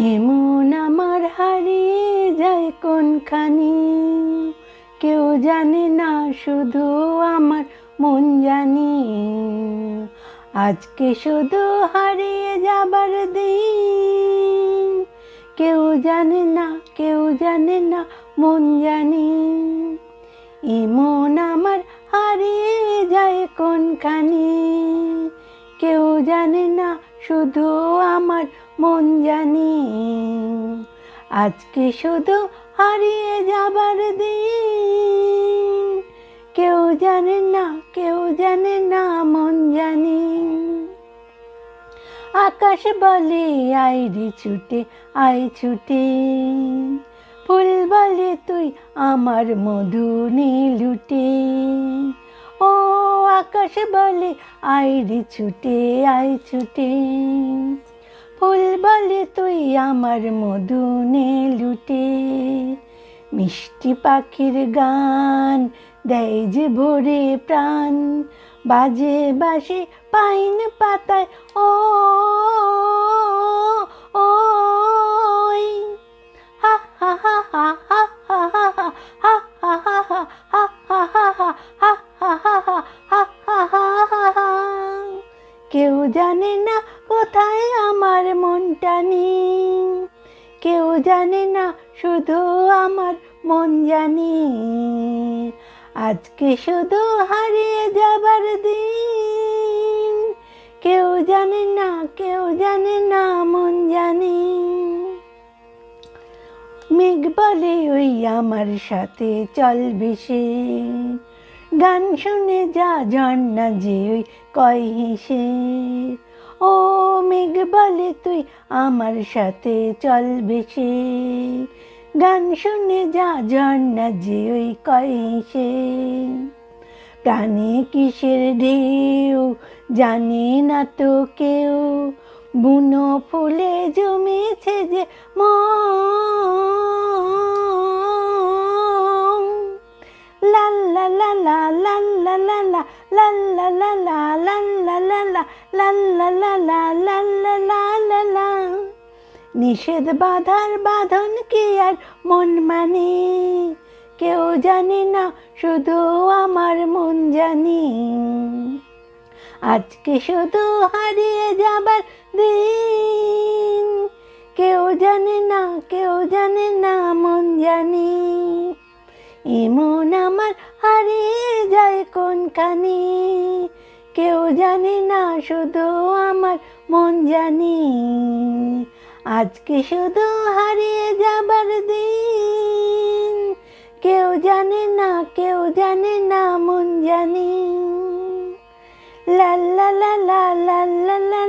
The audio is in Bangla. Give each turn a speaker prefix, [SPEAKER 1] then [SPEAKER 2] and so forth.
[SPEAKER 1] এমন আমার হারিয়ে যায় কোনখানি? কেউ জানে না, শুধু আমার মন জানি। আজকে শুধু হারিয়ে যাবার দিন। কেউ জানে না, কেউ জানে না, মন জানি। এমন আমার হারিয়ে যায় কোনখানি? কেউ জানে না, শুধু আমার মন জানি। আজকে শুধু হারিয়ে যাবার দিন। কেউ জানে না, কেউ জানে না মন জানি। আকাশ বলে আইরি ছুটে আই ছুটে। ফুল বলে, তুই আমার মধু লুটে। ও আকাশ বলে আইরি ছুটে আই ছুটে। ফুল বলে তুই আমার মধুনে লুটে। মিষ্টি পাখির গান দেয় যে ভোরে প্রাণ। বাজে বাসে পাইন পাতায়, ও ওই কোথায় আমার মনটা নেই? কেউ জানে না, শুধু আমার মন জানি। আজকে শুধু হারিয়ে যাবার দিন। কেউ জানে না, কেউ জানে না, মন জানি। মেঘ বলে ওই আমার সাথে চল বেশে। গান শুনে যা ঝর্ণা যে ওই কয় হেসে। ও মেঘ বলে তুই আমার সাথে চল বেশে। গান শুনে যা ঝর্ণা যে ওই কয় হেসে প্রাণে কিসের ঢেউ, জানে না তো কেউ। বুনো ফুলে জমেছে যে মন। লা লা লা লা লা লা লা লা লা লা লা লা লা লা লা নিষেধ বাধার বাঁধন কি আর মন মানে কেউ জানে না শুধু আমার মন জানি আজকে শুধু হারিয়ে যাবার দিন কেউ জানে না কেউ জানে না মন জানি এমন আমার হারিয়ে যায় কোন কানে কেউ জানে না, শুধু আমার মন জানে। আজকে শুধু হারিয়ে যাবার দিন। কেউ জানে না, কেউ জানে না, মন জানে। লা লা লা লা লা